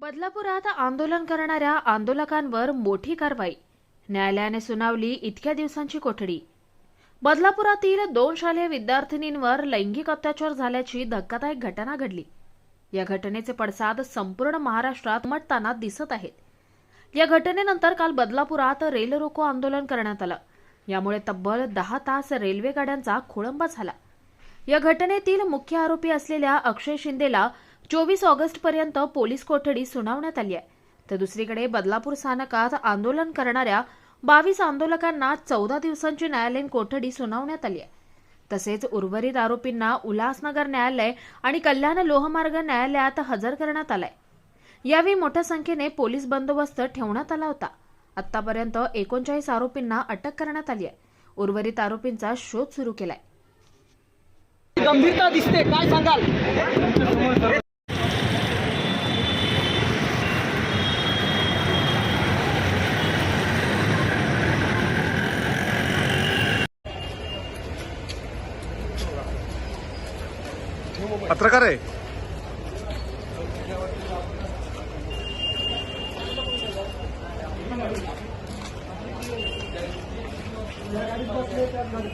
बदलापुरात आंदोलन करणाऱ्या आंदोलकांवर मोठी कारवाई. न्यायालयाने सुनावली इतक्या दिवसांची कोठडी. बदलापुरातील दोन शालेय विद्यार्थिनींवर लैंगिक अत्याचार झाल्याची धक्कादायक घटना घडली. या घटनेचे पडसाद संपूर्ण महाराष्ट्रात उमटताना दिसत आहेत. या घटनेनंतर काल बदलापुरात रेल रोको आंदोलन करण्यात आलं. यामुळे तब्बल दहा तास रेल्वे गाड्यांचा खोळंबा झाला. या घटनेतील मुख्य आरोपी असलेल्या अक्षय शिंदेला चोवीस ऑगस्टपर्यंत पोलीस कोठडी सुनावण्यात आली आहे. तर दुसरीकडे बदलापूर स्थानकात आंदोलन करणाऱ्या बावीस आंदोलकांना चौदा दिवसांची न्यायालयीन कोठडी सुनावण्यात आली आहे. तसेच उर्वरित आरोपींना उल्हासनगर न्यायालय आणि कल्याण लोहमार्ग न्यायालयात हजर करण्यात आलाय. यावेळी मोठ्या संख्येने पोलीस बंदोबस्त ठेवण्यात आला होता. आतापर्यंत एकोणचाळीस आरोपींना अटक करण्यात आली आहे. उर्वरित आरोपींचा शोध सुरू केलाय. गंभीरता दिसते काय सांगाल? पत्रकार आहे. कुठली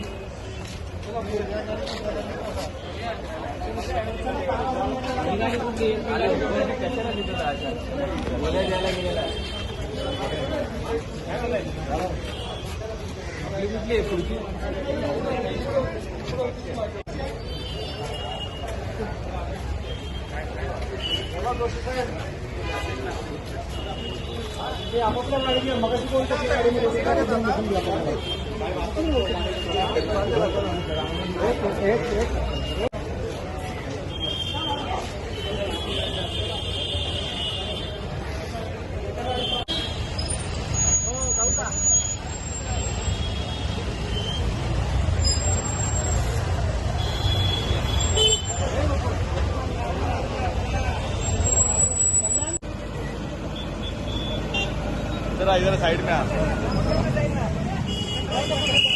आपापल्या गाडीने मग कोणत्या गाडीमध्ये जरा इधर साइड में आ Thank you.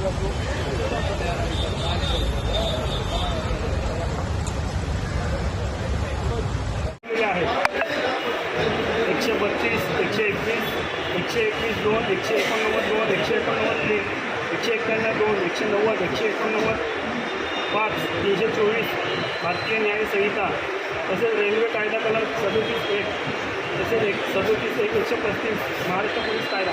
एकशे बत्तीस एकशे एकवीस एकशे एकवीस दोन एकशे एकोणनव्वद दोन एकशे एकोणनव्वद तीन एकशे एक्क्याण्णव दोन एकशे नव्वद एकशे एकोणनव्वद पाच तीनशे चोवीस भारतीय न्याय संहिता तसेच रेल्वे कायदा कलम सदोतीस एक तसेच एक सदोतीस एक एकशे पस्तीस महाराष्ट्र पोलीस कायदा.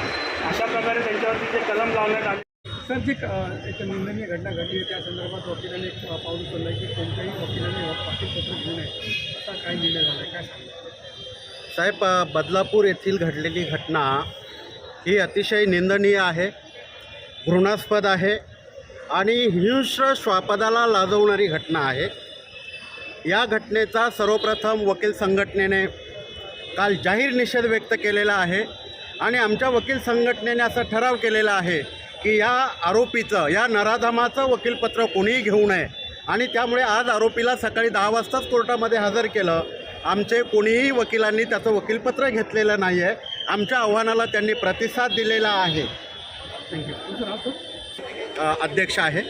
अशा प्रकारे त्यांच्यावरती जे कलम लावण्यात आले सर जी एक निंदनीय घटना घडली आहे त्या संदर्भात वकिलांनी एक पाऊल उचललं की कोणत्याही वकिलांनी पाठीपत्र घेऊ नये. असा काय निर्णय झाला आहे? काय सांगा साहेब बदलापूर येथील घडलेली घटना ही अतिशय निंदनीय आहे घृणास्पद आहे आणि हिंस्र श्वापदाला लाजवणारी घटना आहे. या घटनेचा सर्वप्रथम वकील संघटनेने काल जाहीर निषेध व्यक्त केलेला आहे आणि आमच्या वकील संघटनेने असा ठराव केलेला आहे की या आरोपीचं या नराधमाचं वकीलपत्र कोणीही घेऊ नये. आणि त्यामुळे आज आरोपीला सकाळी दहा वाजताच कोर्टामध्ये हजर केलं. आमचे कोणीही वकिलांनी त्याचं वकीलपत्र घेतलेलं नाही आहे आमच्या आव्हानाला त्यांनी प्रतिसाद दिलेला आहे. थँक्यू अध्यक्ष आहे.